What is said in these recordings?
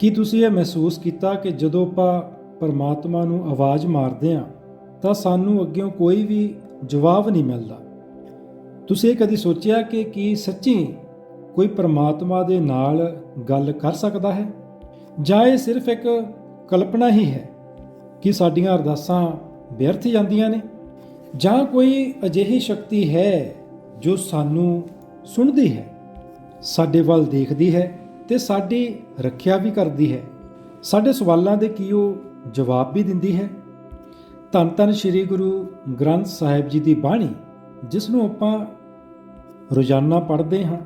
ਕੀ ਤੁਸੀਂ ਇਹ ਮਹਿਸੂਸ ਕੀਤਾ ਕਿ ਜਦੋਂ ਆਪਾਂ ਪਰਮਾਤਮਾ ਨੂੰ ਆਵਾਜ਼ ਮਾਰਦੇ ਹਾਂ, ਤਾਂ ਸਾਨੂੰ ਅੱਗਿਓਂ ਕੋਈ ਵੀ ਜਵਾਬ ਨਹੀਂ ਮਿਲਦਾ? ਤੁਸੀਂ ਇਹ ਕਦੀ ਸੋਚਿਆ ਕਿ ਕੀ ਸੱਚੀ ਕੋਈ ਪਰਮਾਤਮਾ ਦੇ ਨਾਲ ਗੱਲ ਕਰ ਸਕਦਾ ਹੈ? ਜਾਂ ਇਹ ਸਿਰਫ ਇੱਕ ਕਲਪਨਾ ਹੀ ਹੈ ਕਿ ਸਾਡੀਆਂ ਅਰਦਾਸਾਂ ਵਿਅਰਥ ਜਾਂਦੀਆਂ ਨੇ? ਜਾਂ ਕੋਈ ਅਜਿਹੀ ਸ਼ਕਤੀ ਹੈ ਜੋ ਸਾਨੂੰ ਸੁਣਦੀ ਹੈ, ਸਾਡੇ ਵੱਲ ਦੇਖਦੀ ਹੈ? ਤੇ ਸਾਡੀ ਰੱਖਿਆ ਵੀ ਕਰਦੀ ਹੈ। ਸਾਡੇ ਸਵਾਲਾਂ ਦੇ ਕੀ ਉਹ ਜਵਾਬ ਵੀ ਦਿੰਦੀ ਹੈ? ਧੰਨ ਧੰਨ ਸ੍ਰੀ ਗੁਰੂ ਗ੍ਰੰਥ ਸਾਹਿਬ ਜੀ ਦੀ ਬਾਣੀ, ਜਿਸ ਨੂੰ ਆਪਾਂ ਰੋਜ਼ਾਨਾ ਪੜ੍ਹਦੇ ਹਾਂ,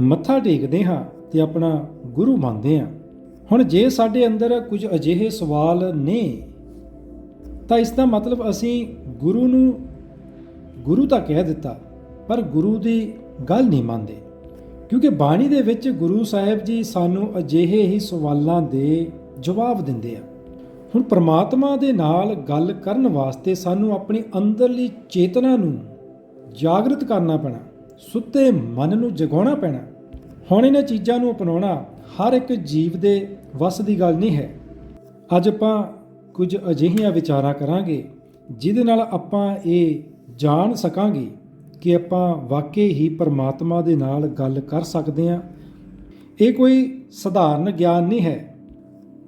ਮੱਥਾ ਟੇਕਦੇ ਹਾਂ ਤੇ ਆਪਣਾ ਗੁਰੂ ਮੰਨਦੇ ਹਾਂ। ਹੁਣ ਜੇ ਸਾਡੇ ਅੰਦਰ ਕੁਝ ਅਜਿਹੇ ਸਵਾਲ ਨੇ, ਤਾਂ ਇਸ ਦਾ ਮਤਲਬ ਅਸੀਂ ਗੁਰੂ ਨੂੰ ਗੁਰੂ ਤਾਂ ਕਹਿ ਦਿੱਤਾ, ਪਰ ਗੁਰੂ ਦੀ ਗੱਲ ਨਹੀਂ ਮੰਨਦੇ। ਕਿਉਂਕਿ ਬਾਣੀ ਦੇ ਵਿੱਚ ਗੁਰੂ ਸਾਹਿਬ ਜੀ ਸਾਨੂੰ ਅਜਿਹੇ ਹੀ ਸਵਾਲਾਂ ਦੇ ਜਵਾਬ ਦਿੰਦੇ ਆ। ਹੁਣ ਪ੍ਰਮਾਤਮਾ ਦੇ ਨਾਲ ਗੱਲ ਕਰਨ ਵਾਸਤੇ ਸਾਨੂੰ ਆਪਣੀ ਅੰਦਰਲੀ ਚੇਤਨਾ ਨੂੰ ਜਾਗਰਤ ਕਰਨਾ ਪੈਣਾ, ਸੁੱਤੇ ਮਨ ਨੂੰ ਜਗਾਉਣਾ ਪੈਣਾ। ਹੁਣ ਇਹਨਾਂ ਚੀਜ਼ਾਂ ਨੂੰ ਅਪਣਾਉਣਾ ਹਰ ਇੱਕ ਜੀਵ ਦੇ ਵੱਸ ਦੀ ਗੱਲ ਨਹੀਂ ਹੈ। ਅੱਜ ਆਪਾਂ ਕੁਝ ਅਜਿਹੀਆਂ ਵਿਚਾਰਾਂ ਕਰਾਂਗੇ, ਜਿਹਦੇ ਨਾਲ ਆਪਾਂ ਇਹ ਜਾਣ ਸਕਾਂਗੇ ਕਿ ਆਪਾਂ ਵਾਕਈ ਹੀ ਪਰਮਾਤਮਾ ਦੇ ਨਾਲ ਗੱਲ ਕਰ ਸਕਦੇ ਹਾਂ। ਇਹ ਕੋਈ ਸਧਾਰਨ ਗਿਆਨ ਨਹੀਂ ਹੈ,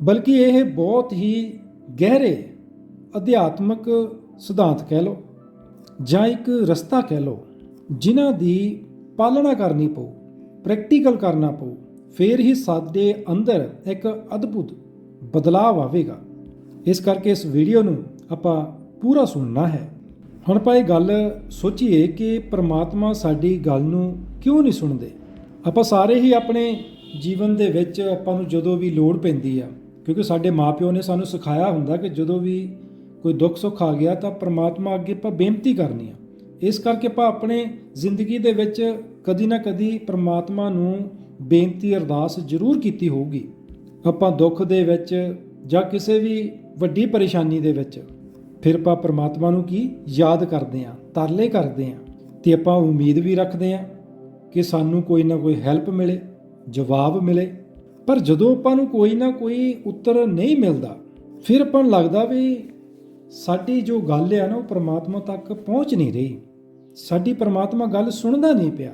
ਬਲਕਿ ਇਹ ਬਹੁਤ ਹੀ ਗਹਿਰੇ ਅਧਿਆਤਮਕ ਸਿਧਾਂਤ ਕਹਿ ਲਓ ਜਾਂ ਇੱਕ ਰਸਤਾ ਕਹਿ ਲਓ ਜਿਨ੍ਹਾਂ ਦੀ ਪਾਲਣਾ ਕਰਨੀ ਪਊ, ਪ੍ਰੈਕਟੀਕਲ ਕਰਨਾ ਪਊ, ਫਿਰ ਹੀ ਸਾਡੇ ਅੰਦਰ ਇੱਕ ਅਦਭੁਤ ਬਦਲਾਅ ਆਵੇਗਾ। ਇਸ ਕਰਕੇ ਇਸ ਵੀਡੀਓ ਨੂੰ ਆਪਾਂ ਪੂਰਾ ਸੁਣਨਾ ਹੈ। ਹੁਣ ਆਪਾਂ ਇਹ ਗੱਲ ਸੋਚੀਏ ਕਿ ਪ੍ਰਮਾਤਮਾ ਸਾਡੀ ਗੱਲ ਨੂੰ ਕਿਉਂ ਨਹੀਂ ਸੁਣਦੇ? ਆਪਾਂ ਸਾਰੇ ਹੀ ਆਪਣੇ ਜੀਵਨ ਦੇ ਵਿੱਚ ਆਪਾਂ ਨੂੰ ਜਦੋਂ ਵੀ ਲੋੜ ਪੈਂਦੀ ਆ, ਕਿਉਂਕਿ ਸਾਡੇ ਮਾਪਿਓ ਨੇ ਸਾਨੂੰ ਸਿਖਾਇਆ ਹੁੰਦਾ ਕਿ ਜਦੋਂ ਵੀ ਕੋਈ ਦੁੱਖ ਸੁੱਖ ਆ ਗਿਆ ਤਾਂ ਪ੍ਰਮਾਤਮਾ ਅੱਗੇ ਆਪਾਂ ਬੇਨਤੀ ਕਰਨੀ ਆ। ਇਸ ਕਰਕੇ ਆਪਾਂ ਆਪਣੇ ਜ਼ਿੰਦਗੀ ਦੇ ਵਿੱਚ ਕਦੀ ਨਾ ਕਦੀ ਪ੍ਰਮਾਤਮਾ ਨੂੰ ਬੇਨਤੀ ਅਰਦਾਸ ਜ਼ਰੂਰ ਕੀਤੀ ਹੋਊਗੀ। ਆਪਾਂ ਦੁੱਖ ਦੇ ਵਿੱਚ ਜਾਂ ਕਿਸੇ ਵੀ ਵੱਡੀ ਪਰੇਸ਼ਾਨੀ ਦੇ ਵਿੱਚ ਫਿਰ ਆਪਾਂ ਪਰਮਾਤਮਾ ਨੂੰ ਕੀ? ਯਾਦ ਕਰਦੇ ਆਂ ਤਰਲੇ ਕਰਦੇ ਆਂ ਤੇ ਆਪਾਂ ਉਮੀਦ ਵੀ ਰੱਖਦੇ ਆਂ ਕਿ ਸਾਨੂੰ ਕੋਈ ਨਾ ਕੋਈ ਹੈਲਪ ਮਿਲੇ, ਜਵਾਬ ਮਿਲੇ। ਪਰ ਜਦੋਂ ਆਪਾਂ ਨੂੰ ਕੋਈ ਨਾ ਕੋਈ ਉੱਤਰ ਨਹੀਂ ਮਿਲਦਾ, ਫਿਰ ਆਪਾਂ ਨੂੰ ਲੱਗਦਾ ਵੀ ਸਾਡੀ ਜੋ ਗੱਲ ਆ ਨਾ, ਉਹ ਪਰਮਾਤਮਾ ਤੱਕ ਪਹੁੰਚ ਨਹੀਂ ਰਹੀ। ਸਾਡੀ ਪਰਮਾਤਮਾ ਗੱਲ ਸੁਣਦਾ ਨਹੀਂ ਪਿਆ।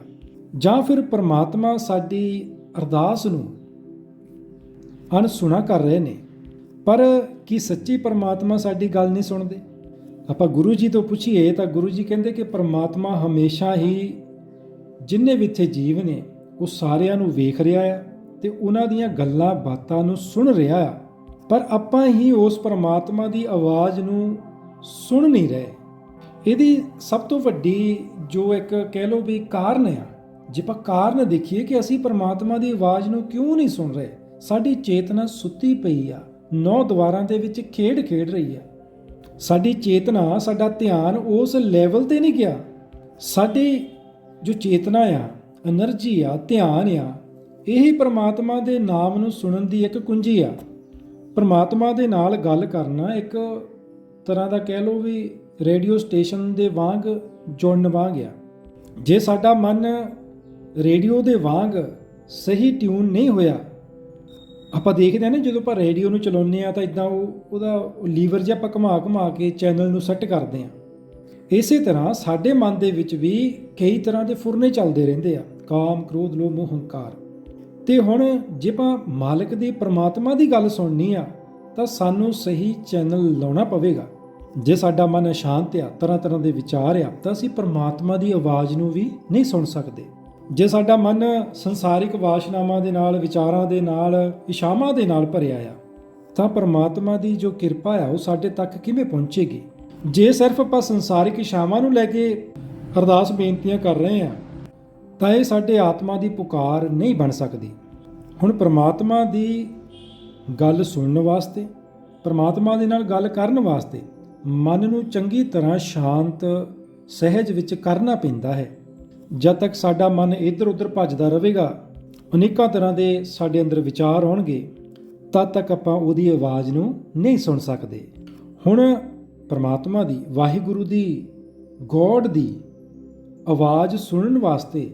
ਜਾਂ ਫਿਰ ਪਰਮਾਤਮਾ ਸਾਡੀ ਅਰਦਾਸ ਨੂੰ ਅਣਸੁਣਾ ਕਰ ਰਹੇ ਨੇ। ਪਰ ਕਿ ਸੱਚੀ ਪਰਮਾਤਮਾ ਸਾਡੀ ਗੱਲ ਨਹੀਂ ਸੁਣਦੇ। ਆਪਾਂ ਗੁਰੂ ਜੀ ਤੋਂ ਪੁੱਛੀਏ ਤਾਂ ਗੁਰੂ ਜੀ ਕਹਿੰਦੇ ਕਿ ਪਰਮਾਤਮਾ ਹਮੇਸ਼ਾ ਹੀ ਜਿੰਨੇ ਵੀ ਇੱਥੇ ਜੀਵ ਨੇ, ਉਹ ਸਾਰਿਆਂ ਨੂੰ ਵੇਖ ਰਿਹਾ ਆ ਤੇ ਉਹਨਾਂ ਦੀਆਂ ਗੱਲਾਂ ਬਾਤਾਂ ਨੂੰ ਸੁਣ ਰਿਹਾ ਆ। ਪਰ ਆਪਾਂ ਹੀ ਉਸ ਪਰਮਾਤਮਾ ਦੀ ਆਵਾਜ਼ ਨੂੰ ਸੁਣ ਨਹੀਂ ਰਹੇ। ਇਹਦੀ ਸਭ ਤੋਂ ਵੱਡੀ ਜੋ ਇੱਕ ਕਹਿ ਲਓ ਵੀ ਕਾਰਨ ਆ, ਜੇ ਆਪਾਂ ਕਾਰਨ ਦੇਖੀਏ ਕਿ ਅਸੀਂ ਪਰਮਾਤਮਾ ਦੀ ਆਵਾਜ਼ ਨੂੰ ਕਿਉਂ ਨਹੀਂ ਸੁਣ ਰਹੇ, ਸਾਡੀ ਚੇਤਨਾ ਸੁੱਤੀ ਪਈ ਆ। ਨੌ ਦੁਆਰਾਂ ਦੇ ਵਿੱਚ ਖੇਡ ਖੇਡ ਰਹੀ ਹੈ। ਸਾਡੀ ਚੇਤਨਾ, ਸਾਡਾ ਧਿਆਨ ਉਸ ਲੈਵਲ ਤੇ ਨਹੀਂ ਗਿਆ। ਸਾਡੀ ਜੋ ਚੇਤਨਾ ਆ એનર્ਜੀ ਆ, ਧਿਆਨ ਆ, ਇਹ ਹੀ ਪ੍ਰਮਾਤਮਾ ਦੇ ਨਾਮ ਨੂੰ ਸੁਣਨ ਦੀ ਇੱਕ ਕੁੰਜੀ ਆ। ਪ੍ਰਮਾਤਮਾ ਦੇ ਨਾਲ ਗੱਲ ਕਰਨਾ ਇੱਕ ਤਰ੍ਹਾਂ ਦਾ ਕਹਿ ਲਓ ਵੀ ਰੇਡੀਓ ਸਟੇਸ਼ਨ ਦੇ ਵਾਂਗ ਜੁੜਨ ਵਾਂਗ ਆ। ਜੇ ਸਾਡਾ ਮਨ ਰੇਡੀਓ ਦੇ ਵਾਂਗ ਸਹੀ ਟਿਊਨ ਨਹੀਂ ਹੋਇਆ ਆਪਾਂ ਦੇਖਦੇ ਹਾਂ ਨਾ, ਜਦੋਂ ਆਪਾਂ ਰੇਡੀਓ ਨੂੰ ਚਲਾਉਂਦੇ ਆ ਤਾਂ ਇਦਾਂ ਉਹ, ਉਹਦਾ ਲੀਵਰ ਜਿਹਾ ਆਪਾਂ ਘੁਮਾ ਘੁਮਾ ਕੇ ਚੈਨਲ ਨੂੰ ਸੈੱਟ ਕਰਦੇ ਆ ਇਸੇ ਤਰ੍ਹਾਂ ਸਾਡੇ ਮਨ ਦੇ ਵਿੱਚ ਵੀ ਕਈ ਤਰ੍ਹਾਂ ਦੇ ਫੁਰਨੇ ਚੱਲਦੇ ਰਹਿੰਦੇ ਆ, ਕਾਮ, ਕ੍ਰੋਧ, ਲੋਭ ਮੋਹ ਹੰਕਾਰ ਤੇ ਹੁਣ ਜੇ ਆਪਾਂ ਮਾਲਕ ਦੀ, ਪ੍ਰਮਾਤਮਾ ਦੀ ਗੱਲ ਸੁਣਨੀ ਆ, ਤਾਂ ਸਾਨੂੰ ਸਹੀ ਚੈਨਲ ਲਾਉਣਾ ਪਵੇਗਾ। ਜੇ ਸਾਡਾ ਮਨ ਅਸ਼ਾਂਤ ਆ, ਤਰ੍ਹਾਂ ਤਰ੍ਹਾਂ ਦੇ ਵਿਚਾਰ ਆ, ਤਾਂ ਅਸੀਂ ਪ੍ਰਮਾਤਮਾ ਦੀ ਆਵਾਜ਼ ਨੂੰ ਵੀ ਨਹੀਂ ਸੁਣ ਸਕਦੇ। ਜੇ ਸਾਡਾ ਮਨ ਸੰਸਾਰਿਕ ਵਾਸ਼ਨਾਵਾਂ ਦੇ ਨਾਲ, ਵਿਚਾਰਾਂ ਦੇ ਨਾਲ ਇਸ਼ਾਵਾਂ ਦੇ ਨਾਲ ਭਰਿਆ ਆ, ਤਾਂ ਪਰਮਾਤਮਾ ਦੀ ਜੋ ਕਿਰਪਾ ਆ, ਉਹ ਸਾਡੇ ਤੱਕ ਕਿਵੇਂ ਪਹੁੰਚੇਗੀ? ਜੇ ਸਿਰਫ ਆਪਾਂ ਸੰਸਾਰਿਕ ਇਸ਼ਾਵਾਂ ਨੂੰ ਲੈ ਕੇ ਅਰਦਾਸ ਬੇਨਤੀਆਂ ਕਰ ਰਹੇ ਆ, ਤਾਂ ਇਹ ਸਾਡੇ ਆਤਮਾ ਦੀ ਪੁਕਾਰ ਨਹੀਂ ਬਣ ਸਕਦੀ। ਹੁਣ ਪਰਮਾਤਮਾ ਦੀ ਗੱਲ ਸੁਣਨ ਵਾਸਤੇ, ਪਰਮਾਤਮਾ ਦੇ ਨਾਲ ਗੱਲ ਕਰਨ ਵਾਸਤੇ ਮਨ ਨੂੰ ਚੰਗੀ ਤਰ੍ਹਾਂ ਸ਼ਾਂਤ, ਸਹਿਜ ਵਿੱਚ ਕਰਨਾ ਪੈਂਦਾ ਹੈ। ਜਦ ਤੱਕ ਸਾਡਾ ਮਨ ਇੱਧਰ ਉੱਧਰ ਭੱਜਦਾ ਰਹੇਗਾ, ਅਨੇਕਾਂ ਤਰ੍ਹਾਂ ਦੇ ਸਾਡੇ ਅੰਦਰ ਵਿਚਾਰ ਆਉਣਗੇ, ਤਦ ਤੱਕ ਆਪਾਂ ਉਹਦੀ ਆਵਾਜ਼ ਨੂੰ ਨਹੀਂ ਸੁਣ ਸਕਦੇ। ਹੁਣ ਪਰਮਾਤਮਾ ਦੀ, ਵਾਹਿਗੁਰੂ ਦੀ, ਗੋਡ ਦੀ ਆਵਾਜ਼ ਸੁਣਨ ਵਾਸਤੇ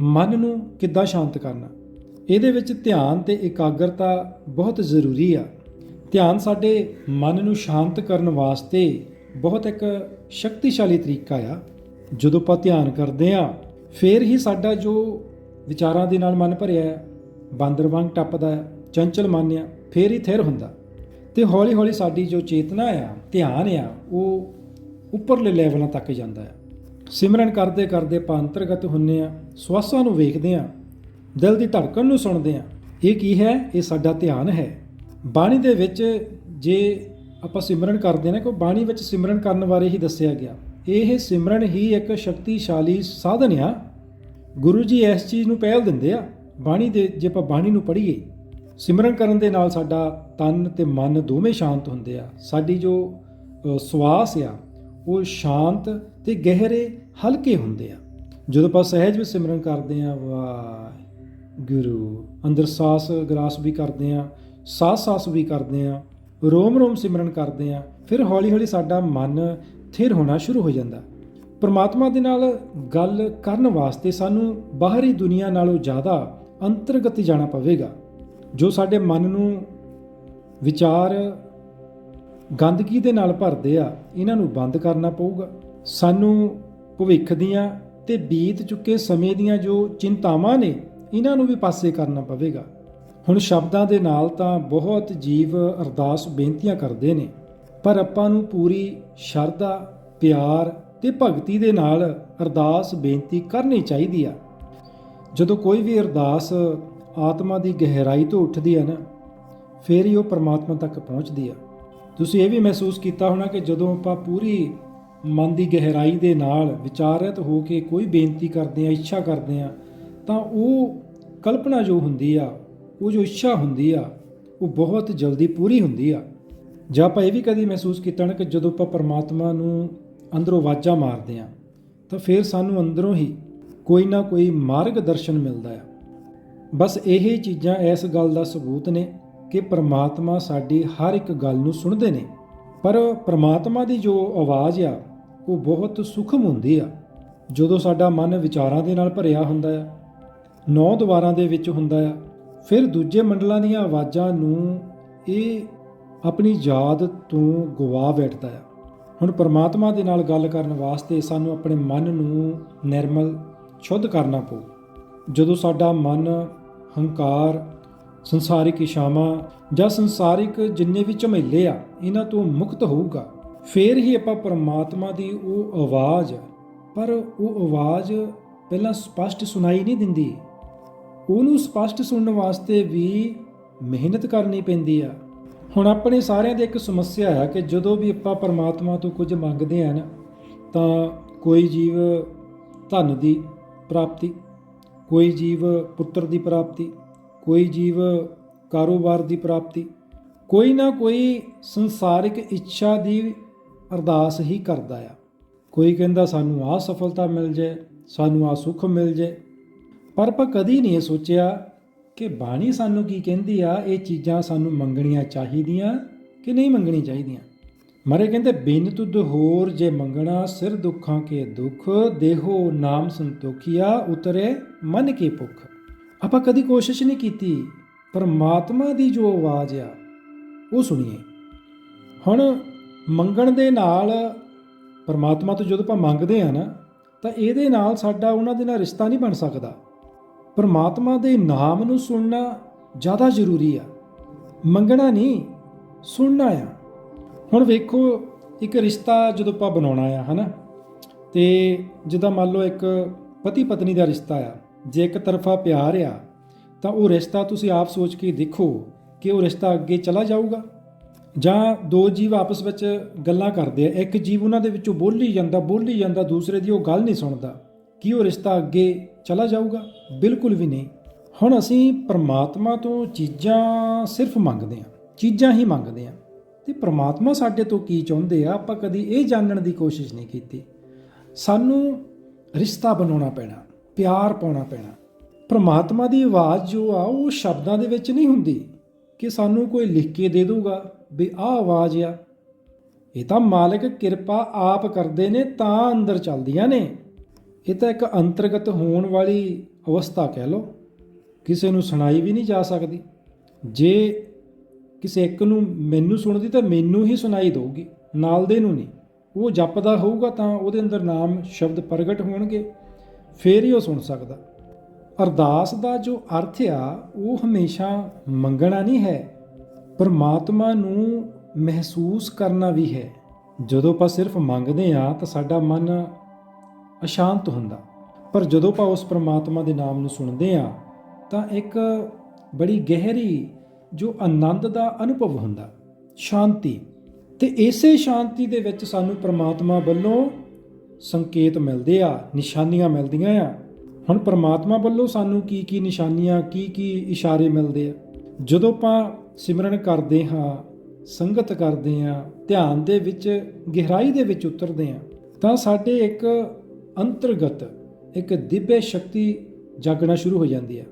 ਮਨ ਨੂੰ ਕਿੱਦਾਂ ਸ਼ਾਂਤ ਕਰਨਾ? ਇਹਦੇ ਵਿੱਚ ਧਿਆਨ ਤੇ ਇਕਾਗਰਤਾ ਬਹੁਤ ਜ਼ਰੂਰੀ ਆ। ਧਿਆਨ ਸਾਡੇ ਮਨ ਨੂੰ ਸ਼ਾਂਤ ਕਰਨ ਵਾਸਤੇ ਬਹੁਤ ਇੱਕ ਸ਼ਕਤੀਸ਼ਾਲੀ ਤਰੀਕਾ ਆ। ਜਦੋਂ ਆਪਾਂ ਧਿਆਨ ਕਰਦੇ ਆ ਫੇਰ ਹੀ ਸਾਡਾ ਜੋ ਵਿਚਾਰਾਂ ਦੇ ਨਾਲ ਮਨ ਭਰਿਆ ਹੈ, ਬਾਂਦਰ ਵਾਂਗ ਟੱਪਦਾ ਹੈ, ਚੰਚਲ ਮਨ ਆ ਫੇਰ ਹੀ ਥਿਰ ਹੁੰਦਾ। ਤੇ ਹੌਲੀ ਹੌਲੀ ਸਾਡੀ ਜੋ ਚੇਤਨਾ ਆ, ਧਿਆਨ ਆ, ਉਹ ਉੱਪਰਲੇ ਲੈਵਲਾਂ ਤੱਕ ਜਾਂਦਾ ਹੈ। ਸਿਮਰਨ ਕਰਦੇ ਕਰਦੇ ਆਪਾਂ ਅੰਤਰਗਤ ਹੁੰਨੇ ਆ ਸਵਾਸਾਂ ਨੂੰ ਵੇਖਦੇ ਆ ਦਿਲ ਦੀ ਧੜਕਣ ਨੂੰ ਸੁਣਦੇ ਆ ਇਹ ਕੀ ਹੈ? ਇਹ ਸਾਡਾ ਧਿਆਨ ਹੈ। ਬਾਣੀ ਦੇ ਵਿੱਚ ਜੇ ਆਪਾਂ ਸਿਮਰਨ ਕਰਦੇ ਨੇ ਕੋਈ ਬਾਣੀ ਵਿੱਚ ਸਿਮਰਨ ਕਰਨ ਬਾਰੇ ਹੀ ਦੱਸਿਆ ਗਿਆ। ਇਹ ਸਿਮਰਨ ਹੀ ਇੱਕ ਸ਼ਕਤੀਸ਼ਾਲੀ ਸਾਧਨ ਆ। ਗੁਰੂ ਜੀ ਇਸ ਚੀਜ਼ ਨੂੰ ਪਹਿਲ ਦਿੰਦੇ ਆ ਬਾਣੀ ਦੇ ਜੇ ਆਪਾਂ ਬਾਣੀ ਨੂੰ ਪੜ੍ਹੀਏ ਸਿਮਰਨ ਕਰਨ ਦੇ ਨਾਲ ਸਾਡਾ ਤਨ ਤੇ ਮਨ ਦੋਵੇਂ ਸ਼ਾਂਤ ਹੁੰਦੇ ਆ। ਸਾਡੀ ਜੋ ਅ, ਸਵਾਸ ਆ ਉਹ ਸ਼ਾਂਤ ਤੇ ਗਹਿਰੇ ਹਲਕੇ ਹੁੰਦੇ ਆ। ਜਦੋਂ ਆਪਾਂ ਸਹਿਜ ਵਿੱਚ ਸਿਮਰਨ ਕਰਦੇ ਆ ਵਾਹ ਗੁਰੂ ਅੰਦਰ ਸਾਸ ਗਰਾਸ ਵੀ ਕਰਦੇ ਆ ਸਾਸ ਸਾਸ ਵੀ ਕਰਦੇ ਆ ਰੋਮ ਰੋਮ ਸਿਮਰਨ ਕਰਦੇ ਆ ਫਿਰ ਹੌਲੀ ਹੌਲੀ ਸਾਡਾ ਮਨ ਥਿਰ ਹੋਣਾ ਸ਼ੁਰੂ ਹੋ ਜਾਂਦਾ। ਪਰਮਾਤਮਾ ਦੇ ਨਾਲ ਗੱਲ ਕਰਨ ਵਾਸਤੇ ਸਾਨੂੰ ਬਾਹਰੀ ਦੁਨੀਆ ਨਾਲੋਂ ਜ਼ਿਆਦਾ ਅੰਤਰਗਤ ਜਾਣਾ ਪਵੇਗਾ। ਜੋ ਸਾਡੇ ਮਨ ਨੂੰ ਵਿਚਾਰ ਗੰਦਗੀ ਦੇ ਨਾਲ ਭਰਦੇ ਆ, ਇਹਨਾਂ ਨੂੰ ਬੰਦ ਕਰਨਾ ਪਊਗਾ। ਸਾਨੂੰ ਭਵਿੱਖ ਦੀਆਂ ਤੇ ਬੀਤ ਚੁੱਕੇ ਸਮੇਂ ਦੀਆਂ ਜੋ ਚਿੰਤਾਵਾਂ ਨੇ, ਇਹਨਾਂ ਨੂੰ ਵੀ ਪਾਸੇ ਕਰਨਾ ਪਵੇਗਾ। ਹੁਣ ਸ਼ਬਦਾਂ ਦੇ ਨਾਲ ਤਾਂ ਬਹੁਤ ਜੀਵ ਅਰਦਾਸ ਬੇਨਤੀਆਂ ਕਰਦੇ ਨੇ। ਪਰ ਆਪਾਂ ਨੂੰ ਪੂਰੀ ਸ਼ਰਧਾ, ਪਿਆਰ ਤੇ ਭਗਤੀ ਦੇ ਨਾਲ ਅਰਦਾਸ, ਬੇਨਤੀ ਕਰਨੀ ਚਾਹੀਦੀ ਆ। ਜਦੋਂ ਕੋਈ ਵੀ ਅਰਦਾਸ ਆਤਮਾ ਦੀ ਗਹਿਰਾਈ ਤੋਂ ਉੱਠਦੀ ਆ ਨਾ, ਫੇਰ ਹੀ ਉਹ ਪਰਮਾਤਮਾ ਤੱਕ ਪਹੁੰਚਦੀ ਆ। ਤੁਸੀਂ ਇਹ ਵੀ ਮਹਿਸੂਸ ਕੀਤਾ ਹੋਣਾ ਕਿ ਜਦੋਂ ਆਪਾਂ ਪੂਰੀ ਮਨ ਦੀ ਗਹਿਰਾਈ ਦੇ ਨਾਲ ਵਿਚਾਰਿਤ ਹੋ ਕੇ ਕੋਈ ਬੇਨਤੀ ਕਰਦੇ ਆ, ਇੱਛਾ ਕਰਦੇ ਆ, ਤਾਂ ਉਹ ਕਲਪਨਾ ਜੋ ਹੁੰਦੀ ਆ, ਉਹ ਜੋ ਇੱਛਾ ਹੁੰਦੀ ਆ, ਉਹ ਬਹੁਤ ਜਲਦੀ ਪੂਰੀ ਹੁੰਦੀ ਆ। ਜਾਂ ਆਪਾਂ ਇਹ ਵੀ ਕਦੀ ਮਹਿਸੂਸ ਕੀਤਾ ਨਾ ਕਿ ਜਦੋਂ ਆਪਾਂ ਪਰਮਾਤਮਾ ਨੂੰ ਅੰਦਰੋਂ ਆਵਾਜ਼ਾਂ ਮਾਰਦੇ ਆ ਤਾਂ ਫਿਰ ਸਾਨੂੰ ਅੰਦਰੋਂ ਹੀ ਕੋਈ ਨਾ ਕੋਈ ਮਾਰਗ ਦਰਸ਼ਨ ਮਿਲਦਾ ਆ। ਬਸ ਇਹ ਚੀਜ਼ਾਂ ਇਸ ਗੱਲ ਦਾ ਸਬੂਤ ਨੇ ਕਿ ਪਰਮਾਤਮਾ ਸਾਡੀ ਹਰ ਇੱਕ ਗੱਲ ਨੂੰ ਸੁਣਦੇ ਨੇ। ਪਰ ਪ੍ਰਮਾਤਮਾ ਦੀ ਜੋ ਆਵਾਜ਼ ਆ, ਉਹ ਬਹੁਤ ਸੂਖਮ ਹੁੰਦੀ ਆ। ਜਦੋਂ ਸਾਡਾ ਮਨ ਵਿਚਾਰਾਂ ਦੇ ਨਾਲ ਭਰਿਆ ਹੁੰਦਾ ਆ, ਨੌ ਦੁਆਰਾਂ ਦੇ ਵਿੱਚ ਹੁੰਦਾ ਆ, ਫਿਰ ਦੂਜੇ ਮੰਡਲਾਂ ਦੀਆਂ ਆਵਾਜ਼ਾਂ ਨੂੰ ਇਹ ਆਪਣੀ ਯਾਦ ਤੋਂ ਗਵਾ ਬੈਠਦਾ ਆ। ਹੁਣ ਪਰਮਾਤਮਾ ਦੇ ਨਾਲ ਗੱਲ ਕਰਨ ਵਾਸਤੇ ਸਾਨੂੰ ਆਪਣੇ ਮਨ ਨੂੰ ਨਿਰਮਲ, ਸ਼ੁੱਧ ਕਰਨਾ ਪਊ। ਜਦੋਂ ਸਾਡਾ ਮਨ, ਹੰਕਾਰ, ਸੰਸਾਰਿਕ ਇਸ਼ਾਵਾਂ ਜਾਂ ਸੰਸਾਰਿਕ ਜਿੰਨੇ ਵੀ ਝਮੇਲੇ ਆ, ਇਹਨਾਂ ਤੋਂ ਮੁਕਤ ਹੋਊਗਾ। ਫੇਰ ਹੀ ਆਪਾਂ ਪਰਮਾਤਮਾ ਦੀ ਉਹ ਆਵਾਜ਼, ਪਰ ਉਹ ਆਵਾਜ਼ ਪਹਿਲਾਂ ਸਪਸ਼ਟ ਸੁਣਾਈ ਨਹੀਂ ਦਿੰਦੀ। ਉਹਨੂੰ ਸਪਸ਼ਟ ਸੁਣਨ ਵਾਸਤੇ ਵੀ ਮਿਹਨਤ ਕਰਨੀ ਪੈਂਦੀ ਆ। ਹੁਣ ਆਪਣੇ ਸਾਰਿਆਂ ਦੀ ਇੱਕ ਸਮੱਸਿਆ ਆ ਕਿ ਜਦੋਂ ਵੀ ਆਪਾਂ ਪਰਮਾਤਮਾ ਤੋਂ ਕੁਝ ਮੰਗਦੇ ਆ ਨਾ, ਤਾਂ ਕੋਈ ਜੀਵ ਧਨ ਦੀ ਪ੍ਰਾਪਤੀ, ਕੋਈ ਜੀਵ ਪੁੱਤਰ ਦੀ ਪ੍ਰਾਪਤੀ, ਕੋਈ ਜੀਵ ਕਾਰੋਬਾਰ ਦੀ ਪ੍ਰਾਪਤੀ, ਕੋਈ ਨਾ ਕੋਈ ਸੰਸਾਰਿਕ ਇੱਛਾ ਦੀ ਅਰਦਾਸ ਹੀ ਕਰਦਾ ਆ। ਕੋਈ ਕਹਿੰਦਾ ਸਾਨੂੰ ਆਹ ਸਫਲਤਾ ਮਿਲ ਜਾਏ, ਸਾਨੂੰ ਆਹ ਸੁੱਖ ਮਿਲ ਜਾਏ, ਪਰ ਆਪਾਂ ਕਦੀ ਨਹੀਂ ਇਹ ਸੋਚਿਆ ਕਿ ਬਾਣੀ ਸਾਨੂੰ ਕੀ ਕਹਿੰਦੀ ਆ? ਇਹ ਚੀਜ਼ਾਂ ਸਾਨੂੰ ਮੰਗਣੀਆਂ ਚਾਹੀਦੀਆਂ ਕਿ ਨਹੀਂ ਮੰਗਣੀਆਂ ਚਾਹੀਦੀਆਂ? ਮਰੇ ਕਹਿੰਦੇ, ਬਿਨ ਤੁਧ ਹੋਰ ਜੇ ਮੰਗਣਾ, ਸਿਰ ਦੁੱਖਾਂ ਕੇ ਦੁੱਖ, ਦੇਹੋ ਨਾਮ ਸੰਤੋਖੀਆ, ਉਤਰੇ ਮਨ ਕੀ ਭੁੱਖ। ਆਪਾਂ ਕਦੀ ਕੋਸ਼ਿਸ਼ ਨਹੀਂ ਕੀਤੀ। ਪਰਮਾਤਮਾ ਦੀ ਜੋ ਆਵਾਜ਼ ਆ, ਉਹ ਸੁਣੀਏ। ਹੁਣ ਮੰਗਣ ਦੇ ਨਾਲ ਪਰਮਾਤਮਾ ਤੋਂ ਜਦੋਂ ਆਪਾਂ ਮੰਗਦੇ ਆ ਨਾ, ਤਾਂ ਇਹਦੇ ਨਾਲ ਸਾਡਾ ਉਹਨਾਂ ਦੇ ਨਾਲ ਰਿਸ਼ਤਾ ਨਹੀਂ ਬਣ ਸਕਦਾ। ਪਰਮਾਤਮਾ ਦੇ ਨਾਮ ਨੂੰ ਸੁਣਨਾ ਜ਼ਿਆਦਾ ਜ਼ਰੂਰੀ ਆ। ਮੰਗਣਾ ਨਹੀਂ, ਸੁਣਨਾ ਆ। ਹੁਣ ਵੇਖੋ, ਇੱਕ ਰਿਸ਼ਤਾ ਜਦੋਂ ਆਪਾਂ ਬਣਾਉਣਾ ਆ, ਹਨਾ? ਤੇ ਜਿੱਦਾਂ ਮੰਨ ਲਓ ਇੱਕ ਪਤੀ ਪਤਨੀ ਦਾ ਰਿਸ਼ਤਾ ਆ, ਜੇ ਇੱਕ ਤਰਫਾ ਪਿਆਰ ਆ, ਤਾਂ ਉਹ ਰਿਸ਼ਤਾ ਤੁਸੀਂ ਆਪ ਸੋਚ ਕੇ ਦੇਖੋ ਕਿ ਉਹ ਰਿਸ਼ਤਾ ਅੱਗੇ ਚਲਾ ਜਾਊਗਾ। ਜਾਂ ਦੋ ਜੀਵ ਆਪਸ ਵਿੱਚ ਗੱਲਾਂ ਕਰਦੇ ਆ, ਇੱਕ ਜੀਵ ਉਹਨਾਂ ਦੇ ਵਿੱਚੋਂ ਬੋਲੀ ਜਾਂਦਾ ਬੋਲੀ ਜਾਂਦਾ, ਦੂਸਰੇ ਦੀ ਉਹ ਗੱਲ ਨਹੀਂ ਸੁਣਦਾ ਕੀ ਉਹ ਰਿਸ਼ਤਾ ਅੱਗੇ ਚਲਾ ਜਾਊਗਾ? ਬਿਲਕੁਲ ਵੀ ਨਹੀਂ। ਹੁਣ ਅਸੀਂ ਪਰਮਾਤਮਾ ਤੋਂ ਚੀਜ਼ਾਂ ਸਿਰਫ ਮੰਗਦੇ ਹਾਂ, ਚੀਜ਼ਾਂ ਹੀ ਮੰਗਦੇ ਹਾਂ। ਤੇ ਪਰਮਾਤਮਾ ਸਾਡੇ ਤੋਂ ਕੀ ਚਾਹੁੰਦੇ ਆ, ਆਪਾਂ ਕਦੀ ਇਹ ਜਾਣਨ ਦੀ ਕੋਸ਼ਿਸ਼ ਨਹੀਂ ਕੀਤੀ। ਸਾਨੂੰ ਰਿਸ਼ਤਾ ਬਣਾਉਣਾ ਪੈਣਾ, ਪਿਆਰ ਪਾਉਣਾ ਪੈਣਾ। ਪਰਮਾਤਮਾ ਦੀ ਆਵਾਜ਼ ਜੋ ਆ, ਉਹ ਸ਼ਬਦਾਂ ਦੇ ਵਿੱਚ ਨਹੀਂ ਹੁੰਦੀ ਕਿ ਸਾਨੂੰ ਕੋਈ ਲਿਖ ਕੇ ਦੇ ਦੂਗਾ ਵੀ ਆਹ ਆਵਾਜ਼ ਆ। ਇਹ ਤਾਂ ਮਾਲਕ ਕਿਰਪਾ ਆਪ ਕਰਦੇ ਨੇ, ਤਾਂ ਅੰਦਰ ਚੱਲਦੀਆਂ ਨੇ। ਇਹ ਤਾਂ ਇੱਕ ਅੰਤਰਗਤ ਹੋਣ ਵਾਲੀ ਅਵਸਥਾ ਕਹਿ ਲਓ। ਕਿਸੇ ਨੂੰ ਸੁਣਾਈ ਵੀ ਨਹੀਂ ਜਾ ਸਕਦੀ। ਜੇ ਕਿਸੇ ਇੱਕ ਨੂੰ ਮੈਨੂੰ ਸੁਣਦੀ ਤਾਂ ਮੈਨੂੰ ਹੀ ਸੁਣਾਈ ਦੇਊਗੀ, ਨਾਲ ਦੇ ਨੂੰ ਨਹੀਂ। ਉਹ ਜਪਦਾ ਹੋਊਗਾ ਤਾਂ ਉਹਦੇ ਅੰਦਰ ਨਾਮ, ਸ਼ਬਦ ਪ੍ਰਗਟ ਹੋਣਗੇ, ਫੇਰ ਹੀ ਉਹ ਸੁਣ ਸਕਦਾ। ਅਰਦਾਸ ਦਾ ਜੋ ਅਰਥ ਆ, ਉਹ ਹਮੇਸ਼ਾ ਮੰਗਣਾ ਨਹੀਂ ਹੈ। ਪਰਮਾਤਮਾ ਨੂੰ ਮਹਿਸੂਸ ਕਰਨਾ ਵੀ ਹੈ। ਜਦੋਂ ਆਪਾਂ ਸਿਰਫ ਮੰਗਦੇ ਆ ਤਾਂ ਸਾਡਾ ਮਨ ਅਸ਼ਾਂਤ ਹੁੰਦਾ। ਪਰ ਜਦੋਂ ਆਪਾਂ ਉਸ ਪਰਮਾਤਮਾ ਦੇ ਨਾਮ ਨੂੰ ਸੁਣਦੇ ਆ ਤਾਂ ਇੱਕ ਬੜੀ ਗਹਿਰੀ, ਜੋ ਆਨੰਦ ਦਾ ਅਨੁਭਵ ਹੁੰਦਾ, ਸ਼ਾਂਤੀ। ਤੇ ਇਸੇ ਸ਼ਾਂਤੀ ਦੇ ਵਿੱਚ ਸਾਨੂੰ ਪਰਮਾਤਮਾ ਵੱਲੋਂ ਸੰਕੇਤ ਮਿਲਦੇ ਆ, ਨਿਸ਼ਾਨੀਆਂ ਮਿਲਦੀਆਂ ਆ। ਹੁਣ ਪਰਮਾਤਮਾ ਵੱਲੋਂ ਸਾਨੂੰ ਕੀ ਕੀ ਨਿਸ਼ਾਨੀਆਂ, ਕੀ ਕੀ ਇਸ਼ਾਰੇ ਮਿਲਦੇ ਆ? ਜਦੋਂ ਆਪਾਂ ਸਿਮਰਨ ਕਰਦੇ ਹਾਂ, ਸੰਗਤ ਕਰਦੇ ਹਾਂ, ਧਿਆਨ ਦੇ ਵਿੱਚ, ਗਹਿਰਾਈ ਦੇ ਵਿੱਚ ਉਤਰਦੇ ਹਾਂ, ਤਾਂ ਸਾਡੇ ਇੱਕ ਅੰਤਰਗਤ ਇੱਕ ਦਿਵਯ ਸ਼ਕਤੀ ਜਾਗਣਾ ਸ਼ੁਰੂ ਹੋ ਜਾਂਦੀ ਹੈ।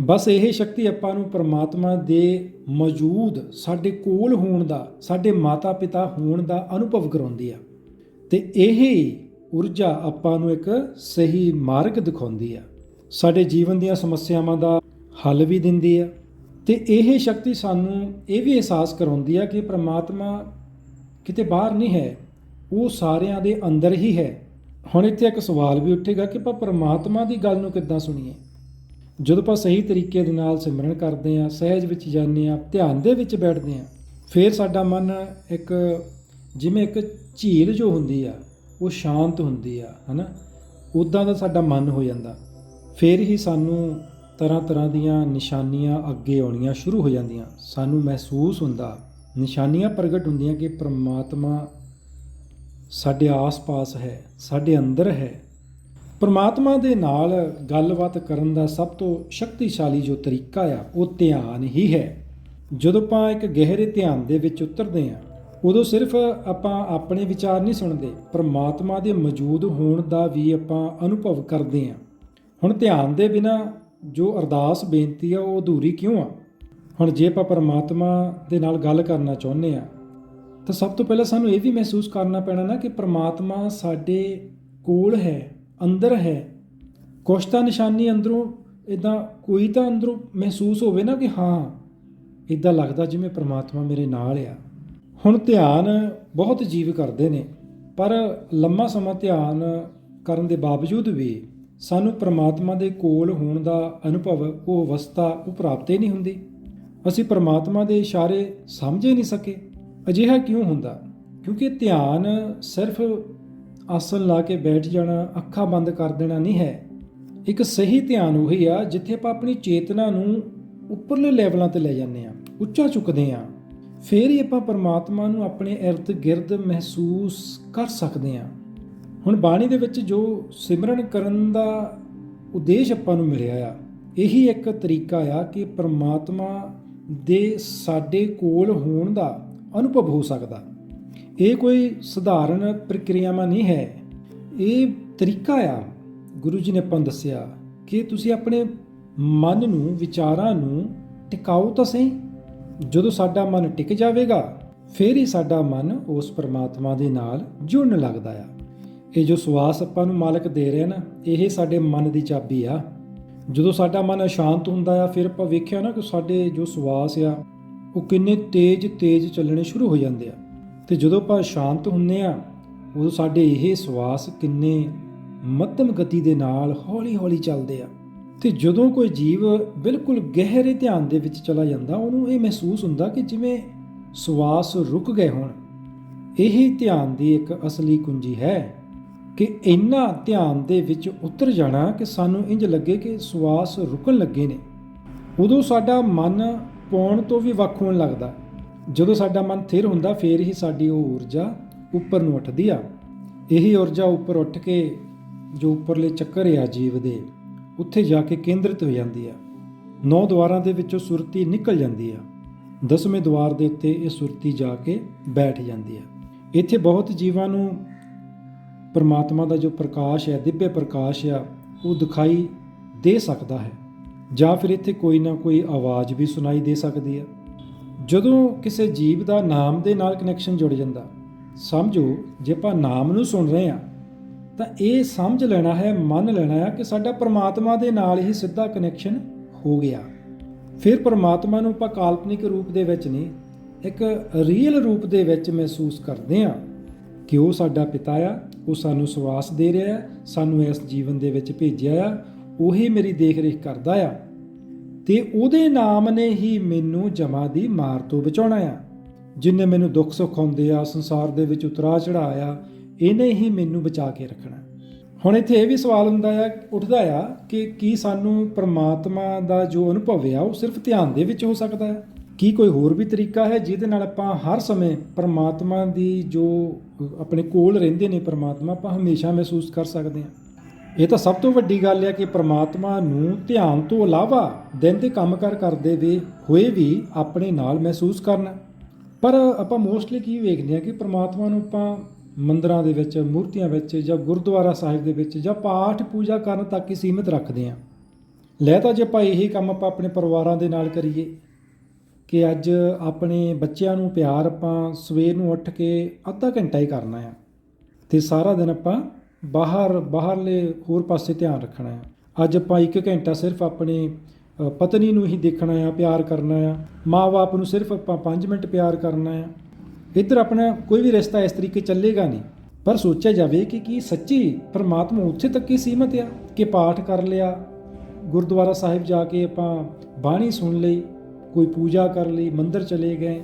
ਬਸ ਇਹ ਸ਼ਕਤੀ ਆਪਾਂ ਨੂੰ ਪਰਮਾਤਮਾ ਦੇ ਮੌਜੂਦ ਸਾਡੇ ਕੋਲ ਹੋਣ ਦਾ, ਸਾਡੇ ਮਾਤਾ-ਪਿਤਾ ਹੋਣ ਦਾ ਅਨੁਭਵ ਕਰਾਉਂਦੀ ਆ ਤੇ ਇਹ ਊਰਜਾ ਆਪਾਂ ਨੂੰ ਇੱਕ ਸਹੀ ਮਾਰਗ ਦਿਖਾਉਂਦੀ ਆ ਸਾਡੇ ਜੀਵਨ ਦੀਆਂ ਸਮੱਸਿਆਵਾਂ ਦਾ ਹੱਲ ਵੀ ਦਿੰਦੀ ਆ ਤੇ ਇਹ ਸ਼ਕਤੀ ਸਾਨੂੰ ਇਹ ਵੀ ਅਹਿਸਾਸ ਕਰਾਉਂਦੀ ਆ ਕਿ ਪ੍ਰਮਾਤਮਾ ਕਿਤੇ ਬਾਹਰ ਨਹੀਂ ਹੈ, ਉਹ ਸਾਰਿਆਂ ਦੇ ਅੰਦਰ ਹੀ ਹੈ। ਹੁਣ ਇੱਥੇ ਇੱਕ ਸਵਾਲ ਵੀ ਉੱਠੇਗਾ ਕਿ ਆਪਾਂ ਪਰਮਾਤਮਾ ਦੀ ਗੱਲ ਨੂੰ ਕਿੱਦਾਂ ਸੁਣੀਏ? ਜਦੋਂ ਆਪਾਂ ਸਹੀ ਤਰੀਕੇ ਦੇ ਨਾਲ ਸਿਮਰਨ ਕਰਦੇ ਆ ਸਹਿਜ ਵਿੱਚ ਜਾਂਦੇ ਆ ਧਿਆਨ ਦੇ ਵਿੱਚ ਬੈਠਦੇ ਆ ਫਿਰ ਸਾਡਾ ਮਨ ਇੱਕ ਜਿਵੇਂ ਇੱਕ ਝੀਲ ਜੋ ਹੁੰਦੀ ਆ, ਉਹ ਸ਼ਾਂਤ ਹੁੰਦੀ ਆ, ਹਨਾ? ਉਦਾਂ ਦਾ ਸਾਡਾ ਮਨ ਹੋ ਜਾਂਦਾ। ਫਿਰ ਹੀ ਸਾਨੂੰ ਤਰ੍ਹਾਂ ਤਰ੍ਹਾਂ ਦੀਆਂ ਨਿਸ਼ਾਨੀਆਂ ਅੱਗੇ ਆਉਣੀਆਂ ਸ਼ੁਰੂ ਹੋ ਜਾਂਦੀਆਂ। ਸਾਨੂੰ ਮਹਿਸੂਸ ਹੁੰਦਾ, ਨਿਸ਼ਾਨੀਆਂ ਪ੍ਰਗਟ ਹੁੰਦੀਆਂ ਕਿ ਪ੍ਰਮਾਤਮਾ ਸਾਡੇ ਆਸ-ਪਾਸ ਹੈ, ਸਾਡੇ ਅੰਦਰ ਹੈ। ਪਰਮਾਤਮਾ ਦੇ ਨਾਲ ਗੱਲਬਾਤ ਕਰਨ ਦਾ ਸਭ ਤੋਂ ਸ਼ਕਤੀਸ਼ਾਲੀ ਜੋ ਤਰੀਕਾ ਆ, ਉਹ ਧਿਆਨ ਹੀ ਹੈ। ਜਦੋਂ ਆਪਾਂ ਇੱਕ ਗਹਿਰੇ ਧਿਆਨ ਦੇ ਵਿੱਚ ਉਤਰਦੇ ਆ, ਉਦੋਂ ਸਿਰਫ ਆਪਾਂ ਆਪਣੇ ਵਿਚਾਰ ਨਹੀਂ ਸੁਣਦੇ, ਪਰਮਾਤਮਾ ਦੇ ਮੌਜੂਦ ਹੋਣ ਦਾ ਵੀ ਆਪਾਂ ਅਨੁਭਵ ਕਰਦੇ ਆ। ਹੁਣ ਧਿਆਨ ਦੇ ਬਿਨਾ ਜੋ ਅਰਦਾਸ ਬੇਨਤੀ ਆ, ਉਹ ਅਧੂਰੀ ਕਿਉਂ ਆ? ਹੁਣ ਜੇ ਆਪਾਂ ਪਰਮਾਤਮਾ ਦੇ ਨਾਲ ਗੱਲ ਕਰਨਾ ਚਾਹੁੰਦੇ ਆ ਤਾਂ ਸਭ ਤੋਂ ਪਹਿਲਾਂ ਸਾਨੂੰ ਇਹ ਵੀ ਮਹਿਸੂਸ ਕਰਨਾ ਪੈਣਾ ਨਾ ਕਿ ਪ੍ਰਮਾਤਮਾ ਸਾਡੇ ਕੋਲ ਹੈ, ਅੰਦਰ ਹੈ। ਕੁਛ ਤਾਂ ਨਿਸ਼ਾਨੀ ਅੰਦਰੋਂ ਇਦਾਂ ਕੋਈ ਤਾਂ ਅੰਦਰੋਂ ਮਹਿਸੂਸ ਹੋਵੇ ਨਾ ਕਿ ਹਾਂ ਇਦਾਂ ਲੱਗਦਾ ਜਿਵੇਂ ਪ੍ਰਮਾਤਮਾ ਮੇਰੇ ਨਾਲ ਆ। ਹੁਣ ਧਿਆਨ ਬਹੁਤ ਜੀਵ ਕਰਦੇ ਨੇ, ਪਰ ਲੰਮਾ ਸਮਾਂ ਧਿਆਨ ਕਰਨ ਦੇ ਬਾਵਜੂਦ ਵੀ ਸਾਨੂੰ ਪ੍ਰਮਾਤਮਾ ਦੇ ਕੋਲ ਹੋਣ ਦਾ ਅਨੁਭਵ, ਉਹ ਅਵਸਥਾ ਉਹ ਪ੍ਰਾਪਤ ਹੀ ਨਹੀਂ ਹੁੰਦੀ। ਅਸੀਂ ਪ੍ਰਮਾਤਮਾ ਦੇ ਇਸ਼ਾਰੇ ਸਮਝ ਹੀ ਨਹੀਂ ਸਕੇ। ਅਜਿਹਾ ਕਿਉਂ ਹੁੰਦਾ? ਕਿਉਂਕਿ ਧਿਆਨ ਸਿਰਫ ਆਸਨ ਲਾ ਕੇ ਬੈਠ ਜਾਣਾ, ਅੱਖਾਂ ਬੰਦ ਕਰ ਦੇਣਾ ਨਹੀਂ ਹੈ। ਇੱਕ ਸਹੀ ਧਿਆਨ ਉਹੀ ਆ ਜਿੱਥੇ ਆਪਾਂ ਆਪਣੀ ਚੇਤਨਾ ਨੂੰ ਉੱਪਰਲੇ ਲੈਵਲਾਂ ਤੇ ਲੈ ਜਾਂਦੇ ਆ ਉੱਚਾ ਚੁੱਕਦੇ ਆ ਫੇਰ ਹੀ ਆਪਾਂ ਪਰਮਾਤਮਾ ਨੂੰ ਆਪਣੇ ਇਰਦ ਗਿਰਦ ਮਹਿਸੂਸ ਕਰ ਸਕਦੇ ਆ ਹੁਣ ਬਾਣੀ ਦੇ ਵਿੱਚ ਜੋ ਸਿਮਰਨ ਕਰਨ ਦਾ ਉਦੇਸ਼ ਆਪਾਂ ਨੂੰ ਮਿਲਿਆ ਆ, ਇਹੀ ਇੱਕ ਤਰੀਕਾ ਆ ਕਿ ਪਰਮਾਤਮਾ ਦੇ ਸਾਡੇ ਕੋਲ ਹੋਣ ਦਾ ਅਨੁਭਵ ਹੋ ਸਕਦਾ। ਇਹ ਕੋਈ ਸਧਾਰਨ ਪ੍ਰਕਿਰਿਆਵਾਂ ਨਹੀਂ ਹੈ। ਇਹ ਤਰੀਕਾ ਆ। ਗੁਰੂ ਜੀ ਨੇ ਆਪਾਂ ਨੂੰ ਦੱਸਿਆ ਕਿ ਤੁਸੀਂ ਆਪਣੇ ਮਨ ਨੂੰ, ਵਿਚਾਰਾਂ ਨੂੰ ਟਿਕਾਓ ਤਾਂ ਸਹੀ। ਜਦੋਂ ਸਾਡਾ ਮਨ ਟਿਕ ਜਾਵੇਗਾ, ਫਿਰ ਹੀ ਸਾਡਾ ਮਨ ਉਸ ਪਰਮਾਤਮਾ ਦੇ ਨਾਲ ਜੁੜਨ ਲੱਗਦਾ ਆ। ਇਹ ਜੋ ਸਵਾਸ ਆਪਾਂ ਨੂੰ ਮਾਲਕ ਦੇ ਰਿਹਾ ਨਾ, ਇਹ ਸਾਡੇ ਮਨ ਦੀ ਚਾਬੀ ਆ। ਜਦੋਂ ਸਾਡਾ ਮਨ ਅਸ਼ਾਂਤ ਹੁੰਦਾ ਆ, ਫਿਰ ਆਪਾਂ ਵੇਖਿਆ ਨਾ ਕਿ ਸਾਡੇ ਜੋ ਸਵਾਸ ਆ ਉਹ ਕਿੰਨੇ ਤੇਜ਼ ਤੇਜ਼ ਚੱਲਣੇ ਸ਼ੁਰੂ ਹੋ ਜਾਂਦੇ ਆ। ਤੇ ਜਦੋਂ ਆਪਾਂ ਸ਼ਾਂਤ ਹੁੰਨੇ ਆ, ਉਦੋਂ ਸਾਡੇ ਇਹ ਸਵਾਸ ਕਿੰਨੇ ਮੱਧਮ ਗਤੀ ਦੇ ਨਾਲ ਹੌਲੀ-ਹੌਲੀ ਚੱਲਦੇ ਆ। ਤੇ ਜਦੋਂ ਕੋਈ ਜੀਵ ਬਿਲਕੁਲ ਗਹਿਰੇ ਧਿਆਨ ਦੇ ਵਿੱਚ ਚਲਾ ਜਾਂਦਾ, ਉਹਨੂੰ ਇਹ ਮਹਿਸੂਸ ਹੁੰਦਾ ਕਿ ਜਿਵੇਂ ਸਵਾਸ ਰੁਕ ਗਏ ਹੋਣ। ਇਹ ਧਿਆਨ ਦੀ ਇੱਕ ਅਸਲੀ ਕੁੰਜੀ ਹੈ ਕਿ ਇੰਨਾ ਧਿਆਨ ਦੇ ਵਿੱਚ ਉਤਰ ਜਾਣਾ ਕਿ ਸਾਨੂੰ ਇੰਜ ਲੱਗੇ ਕਿ ਸਵਾਸ ਰੁਕਣ ਲੱਗੇ ਨੇ। ਉਦੋਂ ਸਾਡਾ ਮਨ ਪਾਉਣ ਤੋਂ ਵੀ ਵੱਖ ਹੋਣ ਲੱਗਦਾ। ਜਦੋਂ ਸਾਡਾ ਮਨ ਥਿਰ ਹੁੰਦਾ, ਫੇਰ ਹੀ ਸਾਡੀ ਉਹ ਊਰਜਾ ਉੱਪਰ ਨੂੰ ਉੱਠਦੀ ਆ। ਇਹੀ ਊਰਜਾ ਉੱਪਰ ਉੱਠ ਕੇ ਜੋ ਉੱਪਰਲੇ ਚੱਕਰ ਆ ਜੀਵ ਦੇ, ਉੱਥੇ ਜਾ ਕੇ ਕੇਂਦਰਿਤ ਹੋ ਜਾਂਦੀ ਆ। ਨੌ ਦੁਆਰਾਂ ਦੇ ਵਿੱਚੋਂ ਸੁਰਤੀ ਨਿਕਲ ਜਾਂਦੀ ਆ। ਦਸਵੇਂ ਦੁਆਰ ਦੇ ਉੱਤੇ ਇਹ ਸੁਰਤੀ ਜਾ ਕੇ ਬੈਠ ਜਾਂਦੀ ਆ। ਇੱਥੇ ਬਹੁਤ ਜੀਵਾਂ ਨੂੰ ਪਰਮਾਤਮਾ ਦਾ ਜੋ ਪ੍ਰਕਾਸ਼ ਹੈ ਦਿव्य ਪ੍ਰਕਾਸ਼ ਆ, ਉਹ ਦਿਖਾਈ ਦੇ ਸਕਦਾ ਹੈ। ਜਾਂ ਫਿਰ ਇੱਥੇ ਕੋਈ ਨਾ ਕੋਈ ਆਵਾਜ਼ ਵੀ ਸੁਣਾਈ ਦੇ ਸਕਦੀ ਹੈ ਜਦੋਂ ਕਿਸੇ ਜੀਵ ਦਾ ਨਾਮ ਦੇ ਨਾਲ ਕਨੈਕਸ਼ਨ ਜੁੜ ਜਾਂਦਾ, ਸਮਝੋ, ਜੇ ਆਪਾਂ ਨਾਮ ਨੂੰ ਸੁਣ ਰਹੇ ਹਾਂ, ਤਾਂ ਇਹ ਸਮਝ ਲੈਣਾ ਹੈ, ਮੰਨ ਲੈਣਾ ਹੈ ਕਿ ਸਾਡਾ ਪਰਮਾਤਮਾ ਦੇ ਨਾਲ ਹੀ ਸਿੱਧਾ ਕਨੈਕਸ਼ਨ ਹੋ ਗਿਆ। ਫਿਰ ਪਰਮਾਤਮਾ ਨੂੰ ਆਪਾਂ ਕਾਲਪਨਿਕ ਰੂਪ ਦੇ ਵਿੱਚ ਨਹੀਂ, ਇੱਕ ਰੀਅਲ ਰੂਪ ਦੇ ਵਿੱਚ ਮਹਿਸੂਸ ਕਰਦੇ ਹਾਂ ਕਿ ਉਹ ਸਾਡਾ ਪਿਤਾ ਆ, ਉਹ ਸਾਨੂੰ ਸਵਾਸ ਦੇ ਰਿਹਾ ਸਾਨੂੰ ਇਸ ਜੀਵਨ ਦੇ ਵਿੱਚ ਭੇਜਿਆ ਆ ਉਹੀ ਮੇਰੀ ਦੇਖ-ਰੇਖ ਕਰਦਾ ਆ ਤੇ ਉਹਦੇ ਨਾਮ ਨੇ ਹੀ ਮੈਨੂੰ ਜਮਾ ਦੀ ਮਾਰ ਤੋਂ ਬਚਾਉਣਾ ਆ। ਜਿਨੇ ਮੈਨੂੰ ਦੁੱਖ ਸੁੱਖ ਆਉਂਦੇ ਆ, ਸੰਸਾਰ ਦੇ ਵਿੱਚ ਉਤਰਾ ਚੜਾਇਆ ਇਹਨੇ ਹੀ ਮੈਨੂੰ ਬਚਾ ਕੇ ਰੱਖਣਾ। ਹੁਣ ਇੱਥੇ ਇਹ ਵੀ ਸਵਾਲ ਹੁੰਦਾ ਆ, ਉੱਠਦਾ ਆ ਕਿ ਕੀ ਸਾਨੂੰ ਪ੍ਰਮਾਤਮਾ ਦਾ ਜੋ ਅਨੁਭਵ ਆ, ਉਹ ਸਿਰਫ ਧਿਆਨ ਦੇ ਵਿੱਚ ਹੋ ਸਕਦਾ ਹੈ ਕੀ ਕੋਈ ਹੋਰ ਵੀ ਤਰੀਕਾ ਹੈ ਜਿਹਦੇ ਨਾਲ ਆਪਾਂ ਹਰ ਸਮੇਂ ਪ੍ਰਮਾਤਮਾ ਦੀ ਜੋ ਆਪਣੇ ਕੋਲ ਰਹਿੰਦੇ ਨੇ ਪ੍ਰਮਾਤਮਾ, ਆਪਾਂ ਹਮੇਸ਼ਾ ਮਹਿਸੂਸ ਕਰ ਸਕਦੇ ਹਾਂ ਇਹ ਤਾਂ ਸਭ ਤੋਂ ਵੱਡੀ ਗੱਲ ਹੈ ਕਿ ਪ੍ਰਮਾਤਮਾ ਨੂੰ ਧਿਆਨ ਤੋਂ ਇਲਾਵਾ ਦਿਨ ਦੇ ਕੰਮਕਾਰ ਕਰਦੇ ਵੇ ਹੋਏ ਵੀ ਆਪਣੇ ਨਾਲ ਮਹਿਸੂਸ ਕਰਨਾ। ਪਰ ਆਪਾਂ ਮੋਸਟਲੀ ਕੀ ਵੇਖਦੇ ਹਾਂ ਕਿ ਪ੍ਰਮਾਤਮਾ ਨੂੰ ਆਪਾਂ ਮੰਦਰਾਂ ਦੇ ਵਿੱਚ, ਮੂਰਤੀਆਂ ਵਿੱਚ ਜਾਂ ਗੁਰਦੁਆਰਾ ਸਾਹਿਬ ਦੇ ਵਿੱਚ ਜਾਂ ਪਾਠ ਪੂਜਾ ਕਰਨ ਤੱਕ ਹੀ ਸੀਮਿਤ ਰੱਖਦੇ ਹਾਂ। ਲੈ ਤਾਂ ਜੇ ਆਪਾਂ ਇਹੀ ਕੰਮ ਆਪਾਂ ਆਪਣੇ ਪਰਿਵਾਰਾਂ ਦੇ ਨਾਲ ਕਰੀਏ ਕਿ ਅੱਜ ਆਪਣੇ ਬੱਚਿਆਂ ਨੂੰ ਪਿਆਰ ਆਪਾਂ ਸਵੇਰ ਨੂੰ ਉੱਠ ਕੇ ਅੱਧਾ ਘੰਟਾ ਹੀ ਕਰਨਾ ਆ। ਤੇ ਸਾਰਾ ਦਿਨ ਆਪਾਂ ਬਾਹਰ, ਬਾਹਰਲੇ ਹੋਰ ਪਾਸੇ ਧਿਆਨ ਰੱਖਣਾ ਆ ਅੱਜ ਆਪਾਂ 1 ਘੰਟਾ ਸਿਰਫ ਆਪਣੇ ਪਤਨੀ ਨੂੰ ਹੀ ਦੇਖਣਾ ਆ ਪਿਆਰ ਕਰਨਾ ਆ ਮਾਂ-ਬਾਪ ਨੂੰ ਸਿਰਫ ਆਪਾਂ 5 ਮਿੰਟ ਪਿਆਰ ਕਰਨਾ ਆ ਇੱਧਰ ਆਪਣਾ ਕੋਈ ਵੀ ਰਿਸ਼ਤਾ ਇਸ ਤਰੀਕੇ ਚੱਲੇਗਾ ਨਹੀਂ। ਪਰ ਸੋਚਿਆ ਜਾਵੇ ਕਿ ਕੀ ਸੱਚੀ ਪਰਮਾਤਮਾ ਉੱਥੇ ਤੱਕ ਹੀ ਸੀਮਤ ਆ ਕਿ ਪਾਠ ਕਰ ਲਿਆ। ਗੁਰਦੁਆਰਾ ਸਾਹਿਬ ਜਾ ਕੇ ਆਪਾਂ ਬਾਣੀ ਸੁਣ ਲਈ, ਕੋਈ ਪੂਜਾ ਕਰ ਲਈ, ਮੰਦਰ ਚਲੇ ਗਏ।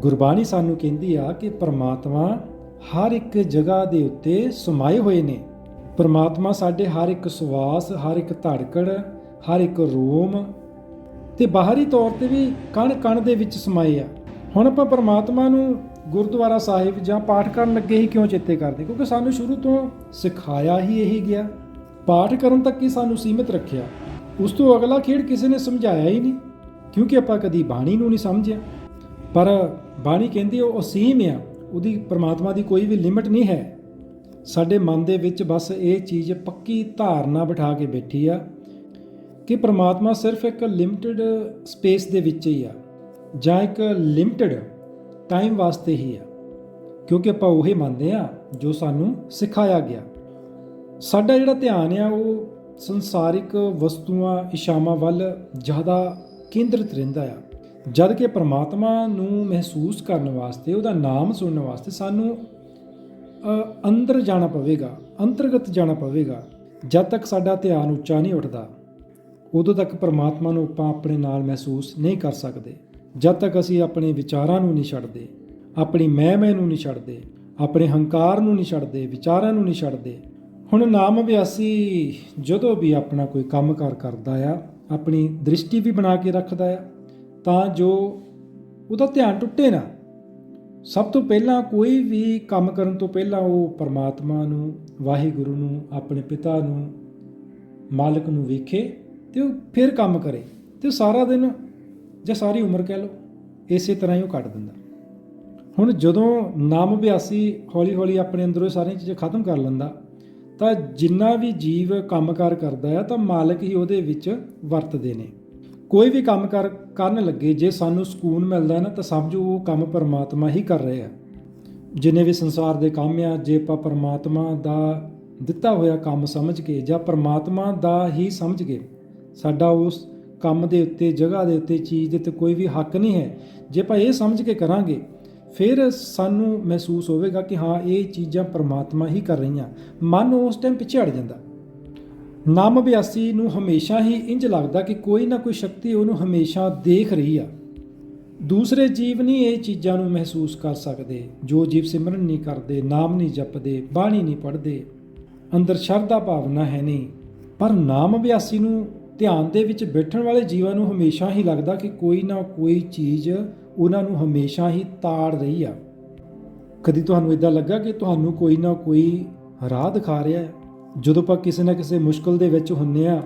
ਗੁਰਬਾਣੀ ਸਾਨੂੰ ਕਹਿੰਦੀ ਆ ਕਿ ਪਰਮਾਤਮਾ ਹਰ ਇੱਕ ਜਗ੍ਹਾ ਦੇ ਉੱਤੇ ਸਮਾਏ ਹੋਏ ਨੇ। ਪਰਮਾਤਮਾ ਸਾਡੇ ਹਰ ਇੱਕ ਸਵਾਸ, ਹਰ ਇੱਕ ਧੜਕੜ ਹਰ ਇੱਕ ਰੋਮ ਤੇ ਬਾਹਰੀ ਤੌਰ ਤੇ ਵੀ ਕਣ ਕਣ ਦੇ ਵਿੱਚ ਸਮਾਏ ਆ। ਹੁਣ ਆਪਾਂ ਪਰਮਾਤਮਾ ਨੂੰ ਗੁਰਦੁਆਰਾ ਸਾਹਿਬ ਜਾਂ ਪਾਠ ਕਰਨ ਲੱਗੇ ਹੀ ਕਿਉਂ ਚੇਤੇ ਕਰਦੇ? ਕਿਉਂਕਿ ਸਾਨੂੰ ਸ਼ੁਰੂ ਤੋਂ ਸਿਖਾਇਆ ਹੀ ਇਹੀ ਗਿਆ। ਪਾਠ ਕਰਨ ਤੱਕ ਹੀ ਸਾਨੂੰ ਸੀਮਿਤ ਰੱਖਿਆ। ਉਸ ਤੋਂ ਅਗਲਾ ਖੇਡ ਕਿਸੇ ਨੇ ਸਮਝਾਇਆ ਹੀ ਨਹੀਂ, ਕਿਉਂਕਿ ਆਪਾਂ ਕਦੀ ਬਾਣੀ ਨੂੰ ਨਹੀਂ ਸਮਝਿਆ। ਪਰ ਬਾਣੀ ਕਹਿੰਦੀ ਉਹ ਅਸੀਮ ਆ। ਉਹਦੀ ਪ੍ਰਮਾਤਮਾ ਦੀ ਕੋਈ ਵੀ ਲਿਮਿਟ ਨਹੀਂ ਹੈ। ਸਾਡੇ ਮਨ ਦੇ ਵਿੱਚ ਬਸ ਇਹ ਚੀਜ਼ ਪੱਕੀ ਧਾਰਨਾ ਬਿਠਾ ਕੇ ਬੈਠੀ ਆ ਕਿ ਪ੍ਰਮਾਤਮਾ ਸਿਰਫ ਇੱਕ ਲਿਮਟਿਡ ਸਪੇਸ ਦੇ ਵਿੱਚ ਹੀ ਆ, ਜਾਂ ਇੱਕ ਲਿਮਟਿਡ ਟਾਈਮ ਵਾਸਤੇ ਹੀ ਆ, ਕਿਉਂਕਿ ਆਪਾਂ ਉਹੀ ਮੰਨਦੇ ਆ ਜੋ ਸਾਨੂੰ ਸਿਖਾਇਆ ਗਿਆ। ਸਾਡਾ ਜਿਹੜਾ ਧਿਆਨ ਆ, ਉਹ ਸੰਸਾਰਿਕ ਵਸਤੂਆਂ ਇਸ਼ਾਵਾਂ ਵੱਲ ਜ਼ਿਆਦਾ ਕੇਂਦਰਿਤ ਰਹਿੰਦਾ ਆ। ਜਦ ਕਿ ਪ੍ਰਮਾਤਮਾ ਨੂੰ ਮਹਿਸੂਸ ਕਰਨ ਵਾਸਤੇ, ਉਹਦਾ ਨਾਮ ਸੁਣਨ ਵਾਸਤੇ ਸਾਨੂੰ ਅੰਦਰ ਜਾਣਾ ਪਵੇਗਾ, ਅੰਤਰਗਤ ਜਾਣਾ ਪਵੇਗਾ, ਜਦ ਤੱਕ ਸਾਡਾ ਧਿਆਨ ਉੱਚਾ ਨਹੀਂ ਉੱਠਦਾ, ਉਦੋਂ ਤੱਕ ਪਰਮਾਤਮਾ ਨੂੰ ਆਪਾਂ ਆਪਣੇ ਨਾਲ ਮਹਿਸੂਸ ਨਹੀਂ ਕਰ ਸਕਦੇ। ਜਦ ਤੱਕ ਅਸੀਂ ਆਪਣੇ ਵਿਚਾਰਾਂ ਨੂੰ ਨਹੀਂ ਛੱਡਦੇ, ਆਪਣੀ ਮੈਂ ਮੈਂ ਨੂੰ ਨਹੀਂ ਛੱਡਦੇ, ਆਪਣੇ ਹੰਕਾਰ ਨੂੰ ਨਹੀਂ ਛੱਡਦੇ, ਵਿਚਾਰਾਂ ਨੂੰ ਨਹੀਂ ਛੱਡਦੇ, ਹੁਣ ਨਾਮ ਅਭਿਆਸੀ ਜਦੋਂ ਵੀ ਆਪਣਾ ਕੋਈ ਕੰਮਕਾਰ ਕਰਦਾ ਆ, ਆਪਣੀ ਦ੍ਰਿਸ਼ਟੀ ਵੀ ਬਣਾ ਕੇ ਰੱਖਦਾ ਆ ਤਾਂ ਜੋ ਉਹਦਾ ਧਿਆਨ ਟੁੱਟੇ ਨਾ। ਸਭ ਤੋਂ ਪਹਿਲਾਂ ਕੋਈ ਵੀ ਕੰਮ ਕਰਨ ਤੋਂ ਪਹਿਲਾਂ ਉਹ ਪਰਮਾਤਮਾ ਨੂੰ, ਵਾਹਿਗੁਰੂ ਨੂੰ, ਆਪਣੇ ਪਿਤਾ ਨੂੰ, ਮਾਲਕ ਨੂੰ ਵੇਖੇ ਤੇ ਉਹ ਫਿਰ ਕੰਮ ਕਰੇ ਤੇ ਉਹ ਸਾਰਾ ਦਿਨ ਜਾਂ ਸਾਰੀ ਉਮਰ ਕਹਿ ਲਓ, ਇਸੇ ਤਰ੍ਹਾਂ ਹੀ ਉਹ ਕੱਢ ਦਿੰਦਾ। ਹੁਣ ਜਦੋਂ ਨਾਮ ਅਭਿਆਸੀ ਹੌਲੀ-ਹੌਲੀ ਆਪਣੇ ਅੰਦਰੋਂ ਸਾਰੀਆਂ ਚੀਜ਼ਾਂ ਖਤਮ ਕਰ ਲੈਂਦਾ, ਤਾਂ ਜਿੰਨਾ ਵੀ ਜੀਵ ਕੰਮਕਾਰ ਕਰਦਾ ਹੈ ਤਾਂ ਮਾਲਕ ਹੀ ਉਹਦੇ ਵਿੱਚ ਵਰਤਦੇ ਨੇ। ਕੋਈ ਵੀ ਕੰਮ ਕਰ, ਕਰਨ ਲੱਗੇ, ਜੇ ਸਾਨੂੰ ਸਕੂਨ ਮਿਲਦਾ ਨਾ, ਤਾਂ ਸਮਝੋ ਉਹ ਕੰਮ ਪਰਮਾਤਮਾ ਹੀ ਕਰ ਰਹੇ ਆ ਜਿੰਨੇ ਵੀ ਸੰਸਾਰ ਦੇ ਕੰਮ ਆ, ਜੇ ਆਪਾਂ ਪਰਮਾਤਮਾ ਦਾ ਦਿੱਤਾ ਹੋਇਆ ਕੰਮ ਸਮਝ ਕੇ ਜਾਂ ਪਰਮਾਤਮਾ ਦਾ ਹੀ ਸਮਝ ਕੇ, ਸਾਡਾ ਉਸ ਕੰਮ ਦੇ ਉੱਤੇ, ਜਗ੍ਹਾ ਦੇ ਉੱਤੇ ਚੀਜ਼ ਦੇ ਉੱਤੇ ਕੋਈ ਵੀ ਹੱਕ ਨਹੀਂ ਹੈ। ਜੇ ਆਪਾਂ ਇਹ ਸਮਝ ਕੇ ਕਰਾਂਗੇ, ਫਿਰ ਸਾਨੂੰ ਮਹਿਸੂਸ ਹੋਵੇਗਾ ਕਿ ਹਾਂ, ਇਹ ਚੀਜ਼ਾਂ ਪਰਮਾਤਮਾ ਹੀ ਕਰ ਰਹੀਆਂ। ਮਨ ਉਸ ਟਾਈਮ ਪਿੱਛੇ ਹਟ ਜਾਂਦਾ। ਨਾਮ ਅਭਿਆਸੀ ਨੂੰ ਹਮੇਸ਼ਾ ਹੀ ਇੰਜ ਲੱਗਦਾ ਕਿ ਕੋਈ ਨਾ ਕੋਈ ਸ਼ਕਤੀ ਉਹਨੂੰ ਹਮੇਸ਼ਾ ਦੇਖ ਰਹੀ ਆ। ਦੂਸਰੇ ਜੀਵ ਨਹੀਂ ਇਹ ਚੀਜ਼ਾਂ ਨੂੰ ਮਹਿਸੂਸ ਕਰ ਸਕਦੇ। ਜੋ ਜੀਵ ਸਿਮਰਨ ਨਹੀਂ ਕਰਦੇ, ਨਾਮ ਨਹੀਂ ਜਪਦੇ, ਬਾਣੀ ਨਹੀਂ ਪੜ੍ਹਦੇ, ਅੰਦਰ ਸ਼ਰਧਾ ਭਾਵਨਾ ਹੈ ਨਹੀਂ। ਪਰ ਨਾਮ ਅਭਿਆਸੀ ਨੂੰ ਧਿਆਨ ਦੇ ਵਿੱਚ ਬੈਠਣ ਵਾਲੇ ਜੀਵਾਂ ਨੂੰ ਹਮੇਸ਼ਾ ਹੀ ਲੱਗਦਾ ਕਿ ਕੋਈ ਨਾ ਕੋਈ ਚੀਜ਼ ਉਹਨਾਂ ਨੂੰ ਹਮੇਸ਼ਾ ਹੀ ਤਾੜ ਰਹੀ ਆ। ਕਦੀ ਤੁਹਾਨੂੰ ਇਦਾਂ ਲੱਗਾ ਕਿ ਤੁਹਾਨੂੰ ਕੋਈ ਨਾ ਕੋਈ ਰਾਹ ਦਿਖਾ ਰਿਹਾ ਹੈ? ਜਦੋਂ ਆਪਾਂ ਕਿਸੇ ਨਾ ਕਿਸੇ ਮੁਸ਼ਕਲ ਦੇ ਵਿੱਚ ਹੁੰਨੇ ਆ,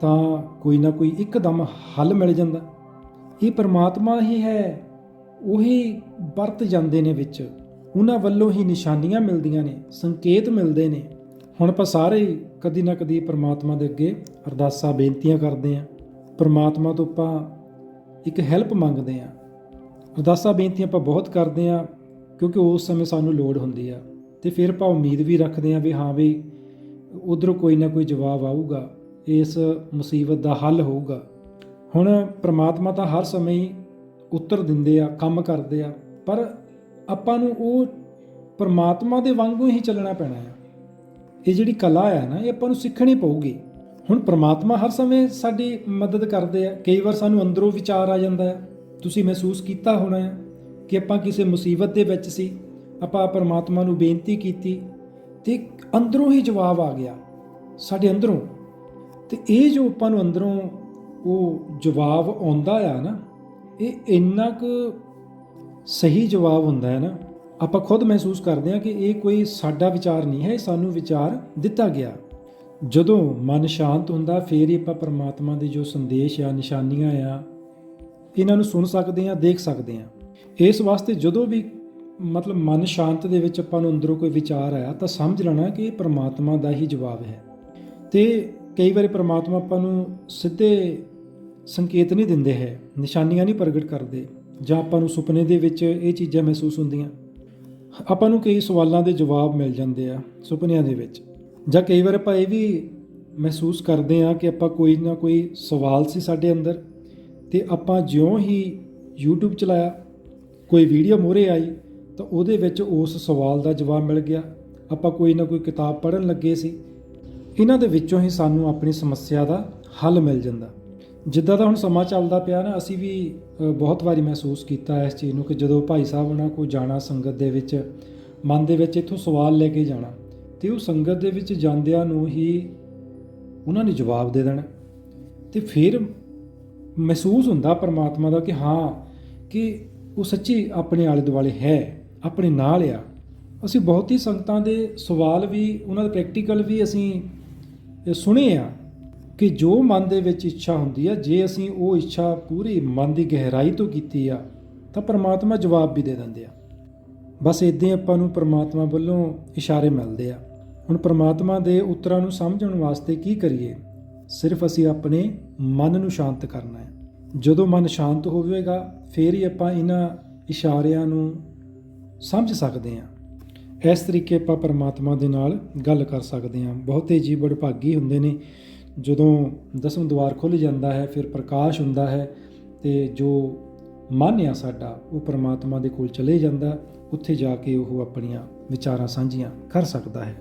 ਤਾਂ ਕੋਈ ਨਾ ਕੋਈ ਇੱਕਦਮ ਹੱਲ ਮਿਲ ਜਾਂਦਾ। ਇਹ ਪਰਮਾਤਮਾ ਹੀ ਹੈ, ਉਹੀ ਵਰਤ ਜਾਂਦੇ ਨੇ ਵਿੱਚ। ਉਹਨਾਂ ਵੱਲੋਂ ਹੀ ਨਿਸ਼ਾਨੀਆਂ ਮਿਲਦੀਆਂ ਨੇ, ਸੰਕੇਤ ਮਿਲਦੇ ਨੇ। ਹੁਣ ਆਪਾਂ ਸਾਰੇ ਹੀ ਕਦੀ ਨਾ ਕਦੀ ਪਰਮਾਤਮਾ ਦੇ ਅੱਗੇ ਅਰਦਾਸਾਂ, ਬੇਨਤੀਆਂ ਕਰਦੇ ਆ ਪਰਮਾਤਮਾ ਤੋਂ ਆਪਾਂ ਇੱਕ ਹੈਲਪ ਮੰਗਦੇ ਆ ਅਰਦਾਸਾਂ, ਬੇਨਤੀਆਂ ਆਪਾਂ ਬਹੁਤ ਕਰਦੇ ਆ ਕਿਉਂਕਿ ਉਸ ਸਮੇਂ ਸਾਨੂੰ ਲੋੜ ਹੁੰਦੀ ਆ। ਤੇ ਫਿਰ ਆਪਾਂ ਉਮੀਦ ਵੀ ਰੱਖਦੇ ਆ ਵੀ ਹਾਂ ਵੀ ਉਧਰੋਂ ਕੋਈ ਨਾ ਕੋਈ ਜਵਾਬ ਆਊਗਾ, ਇਸ ਮੁਸੀਬਤ ਦਾ ਹੱਲ ਹੋਊਗਾ। ਹੁਣ ਪ੍ਰਮਾਤਮਾ ਤਾਂ ਹਰ ਸਮੇਂ ਹੀ ਉੱਤਰ ਦਿੰਦੇ ਆ, ਕੰਮ ਕਰਦੇ ਆ, ਪਰ ਆਪਾਂ ਨੂੰ ਉਹ ਪ੍ਰਮਾਤਮਾ ਦੇ ਵਾਂਗੂ ਹੀ ਚੱਲਣਾ ਪੈਣਾ ਆ। ਇਹ ਜਿਹੜੀ ਕਲਾ ਹੈ ਨਾ, ਇਹ ਆਪਾਂ ਨੂੰ ਸਿੱਖਣੀ ਪਊਗੀ। ਹੁਣ ਪ੍ਰਮਾਤਮਾ ਹਰ ਸਮੇਂ ਸਾਡੀ ਮਦਦ ਕਰਦੇ ਆ। ਕਈ ਵਾਰ ਸਾਨੂੰ ਅੰਦਰੋਂ ਵਿਚਾਰ ਆ ਜਾਂਦਾ ਹੈ ਤੁਸੀਂ ਮਹਿਸੂਸ ਕੀਤਾ ਹੋਣਾ ਹੈ ਕਿ ਆਪਾਂ ਕਿਸੇ ਮੁਸੀਬਤ ਦੇ ਵਿੱਚ ਸੀ। ਆਪਾਂ ਪ੍ਰਮਾਤਮਾ ਨੂੰ ਬੇਨਤੀ ਕੀਤੀ ਤੇ ਅੰਦਰੋਂ ਹੀ ਜਵਾਬ ਆ ਗਿਆ, ਸਾਡੇ ਅੰਦਰੋਂ। ਤੇ ਇਹ ਜੋ ਆਪਾਂ ਨੂੰ ਅੰਦਰੋਂ ਉਹ ਜਵਾਬ ਆਉਂਦਾ ਆ ਨਾ, ਇਹ ਇੰਨਾ ਕੁ ਸਹੀ ਜਵਾਬ ਹੁੰਦਾ ਹੈ ਨਾ, ਆਪਾਂ ਖੁਦ ਮਹਿਸੂਸ ਕਰਦੇ ਹਾਂ ਕਿ ਇਹ ਕੋਈ ਸਾਡਾ ਵਿਚਾਰ ਨਹੀਂ ਹੈ, ਇਹ ਸਾਨੂੰ ਵਿਚਾਰ ਦਿੱਤਾ ਗਿਆ। ਜਦੋਂ ਮਨ ਸ਼ਾਂਤ ਹੁੰਦਾ, ਫੇਰ ਹੀ ਆਪਾਂ ਪਰਮਾਤਮਾ ਦੇ ਜੋ ਸੰਦੇਸ਼ ਆ, ਨਿਸ਼ਾਨੀਆਂ ਆ, ਇਹਨਾਂ ਨੂੰ ਸੁਣ ਸਕਦੇ ਹਾਂ, ਦੇਖ ਸਕਦੇ ਹਾਂ। ਇਸ ਵਾਸਤੇ ਜਦੋਂ ਵੀ ਮਤਲਬ ਮਨ ਸ਼ਾਂਤ ਦੇ ਵਿੱਚ ਆਪਾਂ ਨੂੰ ਅੰਦਰੋਂ ਕੋਈ ਵਿਚਾਰ ਆਇਆ ਤਾਂ ਸਮਝ ਲੈਣਾ ਕਿ ਇਹ ਪਰਮਾਤਮਾ ਦਾ ਹੀ ਜਵਾਬ ਹੈ। ਤੇ ਕਈ ਵਾਰੀ ਪਰਮਾਤਮਾ ਆਪਾਂ ਨੂੰ ਸਿੱਧੇ ਸੰਕੇਤ ਨਹੀਂ ਦਿੰਦੇ ਹੈ, ਨਿਸ਼ਾਨੀਆਂ ਨਹੀਂ ਪ੍ਰਗਟ ਕਰਦੇ ਜਾਂ ਆਪਾਂ ਨੂੰ ਸੁਪਨੇ ਦੇ ਵਿੱਚ ਇਹ ਚੀਜ਼ਾਂ ਮਹਿਸੂਸ ਹੁੰਦੀਆਂ। ਆਪਾਂ ਨੂੰ ਕਈ ਸਵਾਲਾਂ ਦੇ ਜਵਾਬ ਮਿਲ ਜਾਂਦੇ ਆ ਸੁਪਨਿਆਂ ਦੇ ਵਿੱਚ ਜਾਂ ਕਈ ਵਾਰ ਆਪਾਂ ਇਹ ਵੀ ਮਹਿਸੂਸ ਕਰਦੇ ਆ ਕਿ ਆਪਾਂ ਕੋਈ ਨਾ ਕੋਈ ਸਵਾਲ ਸੀ ਸਾਡੇ ਅੰਦਰ ਤੇ ਆਪਾਂ ਜਿਉਂ ਹੀ YouTube ਚਲਾਇਆ, ਕੋਈ ਵੀਡੀਓ ਮੋਰੇ ਆਈ ਤਾਂ ਉਹਦੇ ਵਿੱਚ ਉਸ ਸਵਾਲ ਦਾ ਜਵਾਬ ਮਿਲ ਗਿਆ। ਆਪਾਂ ਕੋਈ ਨਾ ਕੋਈ ਕਿਤਾਬ ਪੜ੍ਹਨ ਲੱਗੇ ਸੀ। ਇਹਨਾਂ ਦੇ ਵਿੱਚੋਂ ਹੀ ਸਾਨੂੰ ਆਪਣੀ ਸਮੱਸਿਆ ਦਾ ਹੱਲ ਮਿਲ ਜਾਂਦਾ। ਜਿੱਦਾਂ ਦਾ ਹੁਣ ਸਮਾਂ ਚੱਲਦਾ ਪਿਆ ਨਾ, ਅਸੀਂ ਵੀ ਬਹੁਤ ਵਾਰੀ ਮਹਿਸੂਸ ਕੀਤਾ ਇਸ ਚੀਜ਼ ਨੂੰ ਕਿ ਜਦੋਂ ਭਾਈ ਸਾਹਿਬ ਉਹਨਾਂ ਕੋਲ ਜਾਣਾ ਸੰਗਤ ਦੇ ਵਿੱਚ, ਮਨ ਦੇ ਵਿੱਚ ਇੱਥੋਂ ਸਵਾਲ ਲੈ ਕੇ ਜਾਣਾ, ਤੇ ਉਹ ਸੰਗਤ ਦੇ ਵਿੱਚ ਜਾਂਦਿਆਂ ਨੂੰ ਹੀ ਉਹਨਾਂ ਨੇ ਜਵਾਬ ਦੇ ਦੇਣਾ। ਤੇ ਫਿਰ ਮਹਿਸੂਸ ਹੁੰਦਾ ਪਰਮਾਤਮਾ ਦਾ ਕਿ ਹਾਂ, ਕਿ ਉਹ ਸੱਚੀ ਆਪਣੇ ਆਲੇ ਦੁਆਲੇ ਹੈ। ਆਪਣੇ ਨਾਲ ਆ। ਅਸੀਂ ਬਹੁਤ ਹੀ ਸੰਗਤਾਂ ਦੇ ਸਵਾਲ ਵੀ, ਉਹਨਾਂ ਦੇ ਪ੍ਰੈਕਟੀਕਲ ਵੀ ਅਸੀਂ ਸੁਣੇ ਆ ਕਿ ਜੋ ਮਨ ਦੇ ਵਿੱਚ ਇੱਛਾ ਹੁੰਦੀ ਆ, ਜੇ ਅਸੀਂ ਉਹ ਇੱਛਾ ਪੂਰੀ ਮਨ ਦੀ ਗਹਿਰਾਈ ਤੋਂ ਕੀਤੀ ਆ, ਤਾਂ ਪਰਮਾਤਮਾ ਜਵਾਬ ਵੀ ਦੇ ਦਿੰਦੇ ਆ। ਬਸ ਇਦਾਂ ਹੀ ਆਪਾਂ ਨੂੰ ਪਰਮਾਤਮਾ ਵੱਲੋਂ ਇਸ਼ਾਰੇ ਮਿਲਦੇ ਆ। ਹੁਣ ਪਰਮਾਤਮਾ ਦੇ ਉੱਤਰਾਂ ਨੂੰ ਸਮਝਣ ਵਾਸਤੇ ਕੀ ਕਰੀਏ? ਸਿਰਫ ਅਸੀਂ ਆਪਣੇ ਮਨ ਨੂੰ ਸ਼ਾਂਤ ਕਰਨਾ ਹੈ। ਜਦੋਂ ਮਨ ਸ਼ਾਂਤ ਹੋਵੇਗਾ, ਫੇਰ ਹੀ ਆਪਾਂ ਇਹਨਾਂ ਇਸ਼ਾਰਿਆਂ ਨੂੰ ਸਮਝ ਸਕਦੇ ਹਾਂ। ਇਸ ਤਰੀਕੇ ਆਪਾਂ ਪਰਮਾਤਮਾ ਦੇ ਨਾਲ ਗੱਲ ਕਰ ਸਕਦੇ ਹਾਂ। ਬਹੁਤੇ ਜੀਵ ਵਡਭਾਗੀ ਹੁੰਦੇ ਨੇ। ਜਦੋਂ ਦਸਮ ਦੁਆਰ ਖੁੱਲ ਜਾਂਦਾ ਹੈ, ਫਿਰ ਪ੍ਰਕਾਸ਼ ਹੁੰਦਾ ਹੈ ਤੇ ਜੋ ਮਨ ਆ ਸਾਡਾ, ਉਹ ਪਰਮਾਤਮਾ ਦੇ ਕੋਲ ਚਲੇ ਜਾਂਦਾ। ਉੱਥੇ ਜਾ ਕੇ ਉਹ ਆਪਣੀਆਂ ਵਿਚਾਰਾਂ ਸਾਂਝੀਆਂ ਕਰ ਸਕਦਾ ਹੈ।